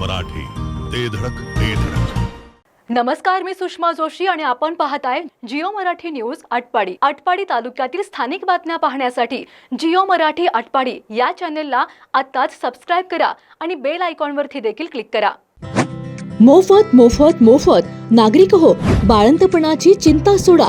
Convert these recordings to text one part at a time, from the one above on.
मराठी. ते धडक ते धडक. नमस्कार मी सुषमा जोशी आणि आपण पाहताय जिओ मराठी न्यूज आटपाडी. आटपाडी तालुक्यातील स्थानिक बातम्या पाहण्यासाठी जिओ मराठी आटपाडी या चॅनेलला आत्ताच सबस्क्राईब करा आणि बेल आयकॉनवरती देखील क्लिक करा. मोफत मोफत मोफत. नागरिक हो बाळंतपणाची चिंता सोडा.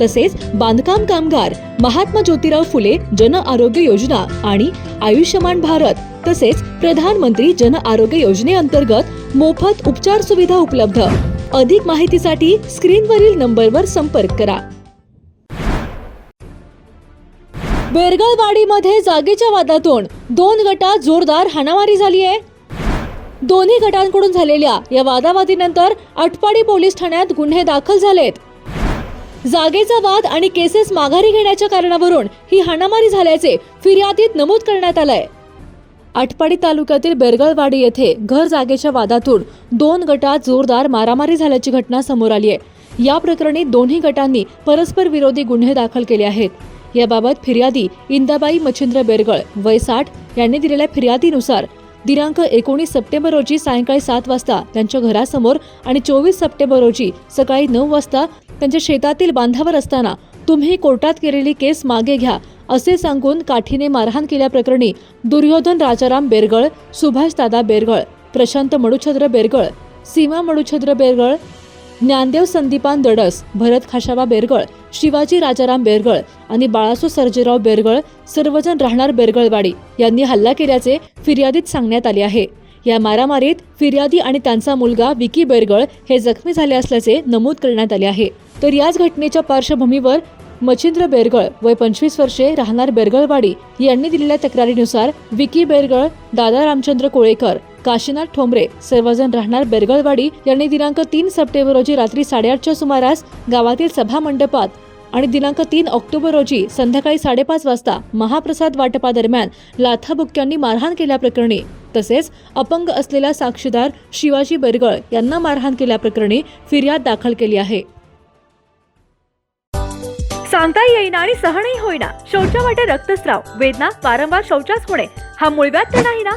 तसेच बांधकाम कामगार महात्मा ज्योतिराव फुले जन आरोग्य योजना आणि आयुष्यमान भारत तसेच प्रधानमंत्री जन आरोग्य योजनेअंतर्गत मोफत उपचार सुविधा उपलब्ध. अधिक माहितीसाठी स्क्रीनवरील नंबरवर संपर्क करा. बेरगळवाडीमध्ये जागेच्या वादातून दोन गटात जोरदार हाणामारी झाली आहे दोन्ही गटांकडून झालेल्या या वादावादीनंतर अटपाडी पोलीस ठाण्यात गुन्हे दाखल झालेत. जागेचा वाद आणि केसेस माघारी घेण्याच्या कारणावरून ही हाणामारी झाल्याचे फिर्यादीत नमूद करण्यात आलंय. आटपाडी तालुक्यातील बेरगळवाडी येथे घर जागेच्या वादातून दोन गटात जोरदार मारामारी झाल्याची घटना समोर आली आहे. या प्रकरणी दोन्ही गटांनी परस्पर विरोधी गुन्हे दाखल केले आहेत. याबाबत फिर्यादी इंदाबाई मच्छिंद्र बेरगळ वय साठ यांनी दिलेल्या फिर्यादीनुसार दिनांक एकोणीस सप्टेंबर रोजी सायंकाळी सात वाजता त्यांच्या घरासमोर आणि चोवीस सप्टेंबर रोजी सकाळी नऊ वाजता त्यांच्या शेतातील बांधावर असताना तुम्ही कोर्टात केलेली केस मागे घ्या असे सांगून काठीने मारहाण केल्याप्रकरणी दुर्योधन राजाराम बेरगळ सुभाष दादा बेरगळ प्रशांत मडुछद्र बेरगळ सीमा मडुछद्र बेरगळ ज्ञानदेव संदीपान दडस भरत खाशाबा बेरगळ शिवाजी राजाराम बेरगळ आणि बाळासो सर्जेराव बेरगळ सर्वजण राहणार बेरगळवाडी यांनी हल्ला केल्याचे फिर्यादीत सांगण्यात आले आहे. या मारामारीत फिर्यादी आणि त्यांचा मुलगा विकी बेरगळ हे जखमी झाले असल्याचे नमूद करण्यात आले आहे. तर याच घटनेच्या पार्श्वभूमीवर मच्छिंद्र बेरगळ वय पंचवीस वर्षे राहणार बेरगळवाडी यांनी दिलेल्या तक्रारीनुसार विकी बेरगळ दादा रामचंद्र कोळेकर काशीनाथ ठोंबरे सर्वजण राहणार बेरगळवाडी यांनी दिनांक तीन सप्टेंबर रोजी रात्री साडेआठच्या सुमारास गावातील सभा मंडपात आणि दिनांक तीन ऑक्टोबर रोजी संध्याकाळी साडेपाच वाजता महाप्रसाद वाटपादरम्यान लाथाबुक्क्यांनी मारहाण केल्याप्रकरणी तसेच अपंग असलेला साक्षीदार शिवाजी बेरगळ यांना मारहाण केल्याप्रकरणी फिर्याद दाखल केली आहे. सांगता येईना आणि सहनही होईना. शौचा वाटे रक्तस्राव वेदना वारंवार शौचास होणे हा मुळव्यात तर नाही ना?